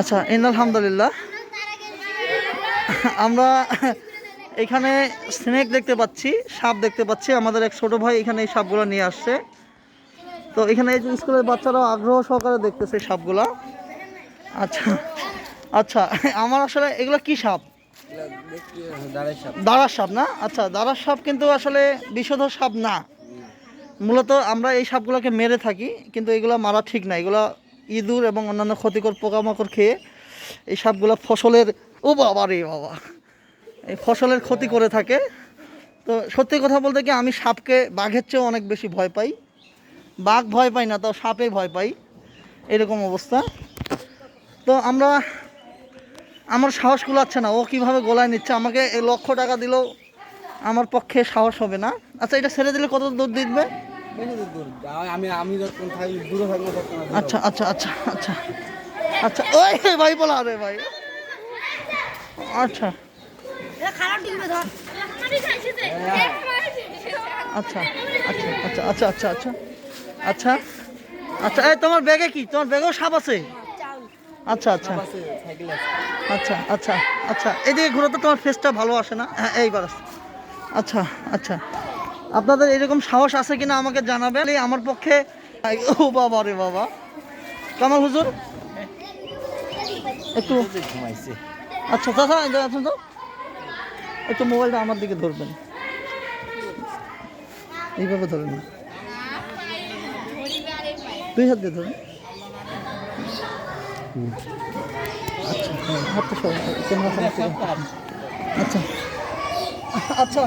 আচ্ছা ইন আলহামদুলিল্লাহ আমরা এখানে স্নেক দেখতে পাচ্ছি, সাপ দেখতে পাচ্ছি। আমাদের এক ছোট ভাই এখানে এই সাপগুলো নিয়ে আসছে। তো এখানে এই স্কুলের বাচ্চারাও আগ্রহ সহকারে দেখতেছে সাপগুলা। আচ্ছা আচ্ছা আমার আসলে এগুলো কি সাপ? দাঁড়ার সাপ না? আচ্ছা দাঁড়ার সাপ কিন্তু আসলে বিষধর সাপ না। মূলত আমরা এই সাপগুলোকে মেরে থাকি, কিন্তু এগুলো মারা ঠিক না। এগুলো ইঁদুর এবং অন্যান্য ক্ষতিকর পোকামাকড় খেয়ে এই সাপগুলো ফসলের ও বাবা রে বাবা। এই ফসলের ক্ষতি করে থাকে। তো সত্যি কথা বলতে কি আমি সাপকে বাঘের চেয়েও অনেক বেশি ভয় পাই। বাঘ ভয় পাই না তো সাপে ভয় পাই। এরকম অবস্থা। তো আমরা, আমার সাহস কুলাচ্ছে না। ও কীভাবে গোলায় নিচ্ছে? আমাকে এই লক্ষ টাকা দিলেও আমার পক্ষে সাহস হবে না। আচ্ছা এটা ছেড়ে দিলে কত দূর দিবে? আমি আমি আচ্ছা আচ্ছা আচ্ছা আচ্ছা। আচ্ছা ওই ভাই বলা ভাই। আচ্ছা। আচ্ছা আচ্ছা আচ্ছা আচ্ছা আচ্ছা। আচ্ছা আচ্ছা এই তোমার ব্যাগে কি? তোমার ব্যাগেও সাপ আছে? আচ্ছা আচ্ছা। আচ্ছা আচ্ছা আচ্ছা। এদিকে ঘুরে তো, তোমার ফেসটা ভালো আসে না? হ্যাঁ এইবার আচ্ছা আচ্ছা। আপনাদের এরকম সাহস আছে কিনা আমাকে জানাবেন? এই আমার পক্ষে। ও বাবা রে বাবা। কামাল হুজুর? একটু ঘুমাইছে আচ্ছা চাচা আছেন তো? একটু মোবাইলটা আমার দিকে ধরবেন। এইভাবে ধরেন না। দুই হাত দিয়ে ধরুন। আচ্ছা। আচ্ছা। আচ্ছা।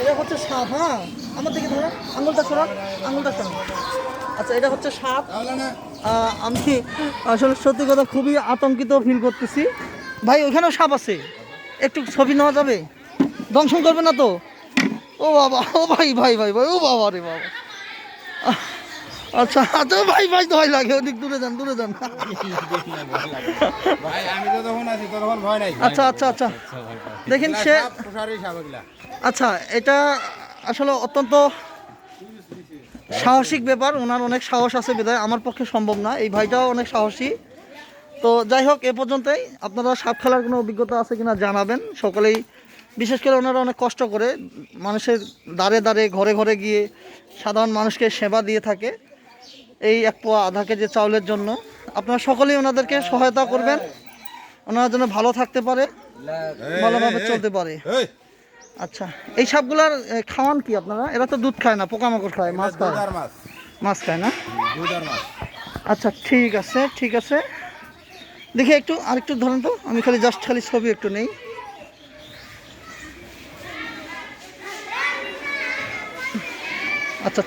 এটা হচ্ছে সাপ হ্যাঁ? আমার দিকে ধরেন আঙুলটা সরান আঙুলটা সরান আচ্ছা এটা হচ্ছে সাপ। আমি আসলে সত্যি কথা খুবই আতঙ্কিত ফিল করতেছি। ভাই ওখানেও সাপ আছে। একটু ছবি নেওয়া যাবে? দংশন করবে না তো? ও বাবা ও ভাই ভাই ভাই ভাই ও বাবা রে বাবা। আচ্ছা আচ্ছা ভাই ভাই ভয় লাগে অনেক দূরে যান দূরে যান। ভাই আমি তো তখন আছি তখন ভয় নাই। আচ্ছা আচ্ছা আচ্ছা। দেখেন সে আচ্ছা এটা আসলে অত্যন্ত সাহসিক ব্যাপার। ওনার অনেক সাহস আছে বিদায় আমার পক্ষে সম্ভব না। এই ভাইটাও অনেক সাহসী। তো যাই হোক, এ পর্যন্তই। আপনারা সাপ খেলার কোনো অভিজ্ঞতা আছে কিনা জানাবেন। সকলেই, বিশেষ করে ওনারা অনেক কষ্ট করে মানুষের দাঁড়ে দাঁড়ে ঘরে ঘরে গিয়ে সাধারণ মানুষকে সেবা দিয়ে থাকে এই এক পোয়া আধা কেজি চাউলের জন্য। আপনারা সকলেই ওনাদেরকে সহায়তা করবেন। ওনারা যেন ভালো থাকতে পারে, ভালোভাবে চলতে পারে। আচ্ছা এই সাপগুলার এ, খাওয়ান কি আপনারা? এরা তো দুধ খায় না পোকামাকড় খায় মাছ খায়। মাছ। মাছ খায় না? মাছ। আচ্ছা ঠিক আছে ঠিক আছে। দেখি একটু আরেকটু ধরেন তো আমি খালি জাস্ট খালি ছবি একটু নেই। আচ্ছা